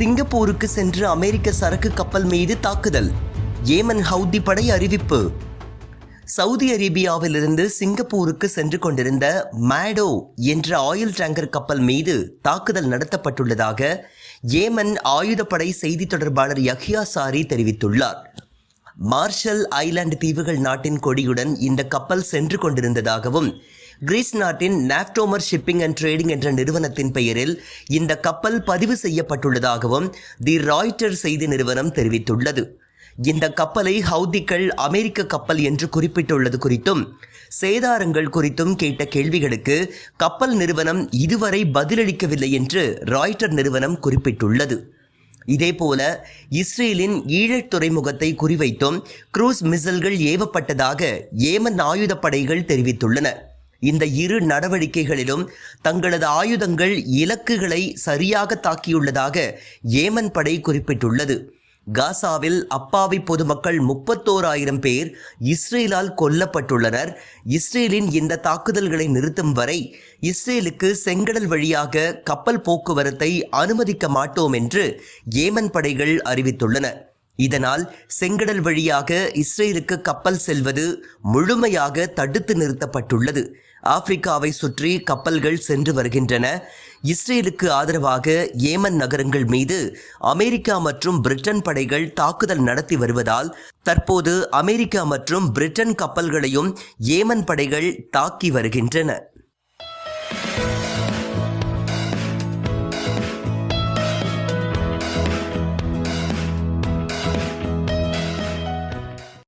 சிங்கப்பூருக்கு சென்று அமெரிக்க சரக்கு கப்பல் மீது தாக்குதல். ஏமன் ஹவுதி படை அறிவிப்பு. சவுதி அரேபியாவிலிருந்து சிங்கப்பூருக்கு சென்று கொண்டிருந்த மேடோ என்ற ஆயில் டேங்கர் கப்பல் மீது தாக்குதல் நடத்தப்பட்டுள்ளதாக ஏமன் ஆயுதப்படை செய்தி தொடர்பாளர் யஹ்யா சாரி தெரிவித்துள்ளார். மார்ஷல் ஐலாந்து தீவுகள் நாட்டின் கொடியுடன் இந்த கப்பல் சென்று கொண்டிருந்ததாகவும் கிரீஸ் நாட்டின் நாப்டோமர் ஷிப்பிங் அண்ட் ட்ரேடிங் என்ற நிறுவனத்தின் பெயரில் இந்த கப்பல் பதிவு செய்யப்பட்டுள்ளதாகவும் தி ராய்ட்டர் செய்தி நிறுவனம் தெரிவித்துள்ளது. இந்த கப்பலை ஹவுதிக்கள் அமெரிக்க கப்பல் என்று குறிப்பிட்டுள்ளது குறித்தும் சேதாரங்கள் குறித்தும் கேட்ட கேள்விகளுக்கு கப்பல் நிறுவனம் இதுவரை பதிலளிக்கவில்லை என்று ராய்ட்டர் நிறுவனம் குறிப்பிட்டுள்ளது. இதேபோல இஸ்ரேலின் ஈழத் துறைமுகத்தை குறிவைத்தும் குரூஸ் மிசல்கள் ஏவப்பட்டதாக ஏமன் ஆயுதப்படைகள் தெரிவித்துள்ளன. இந்த இரு நடவடிக்கைகளிலும் தங்களது ஆயுதங்கள் இலக்குகளை சரியாக தாக்கியுள்ளதாக ஏமன் படை குறிப்பிட்டுள்ளது. காசாவில் அப்பாவி பொதுமக்கள் முப்பத்தோராயிரம் பேர் இஸ்ரேலால் கொல்லப்பட்டுள்ளனர். இஸ்ரேலின் இந்த தாக்குதல்களை நிறுத்தும் வரை இஸ்ரேலுக்கு செங்கடல் வழியாக கப்பல் போக்குவரத்தை அனுமதிக்க மாட்டோம் என்று ஏமன் படைகள் அறிவித்துள்ளன. இதனால் செங்கடல் வழியாக இஸ்ரேலுக்கு கப்பல் செல்வது முழுமையாக தடுத்து நிறுத்தப்பட்டுள்ளது. ஆப்பிரிக்காவை சுற்றி கப்பல்கள் சென்று வருகின்றன. இஸ்ரேலுக்கு ஆதரவாக ஏமன் நகரங்கள் மீது அமெரிக்கா மற்றும் பிரிட்டன் படைகள் தாக்குதல் நடத்தி வருவதால் தற்போது அமெரிக்கா மற்றும் பிரிட்டன் கப்பல்களையும் ஏமன் படைகள் தாக்கி வருகின்றன.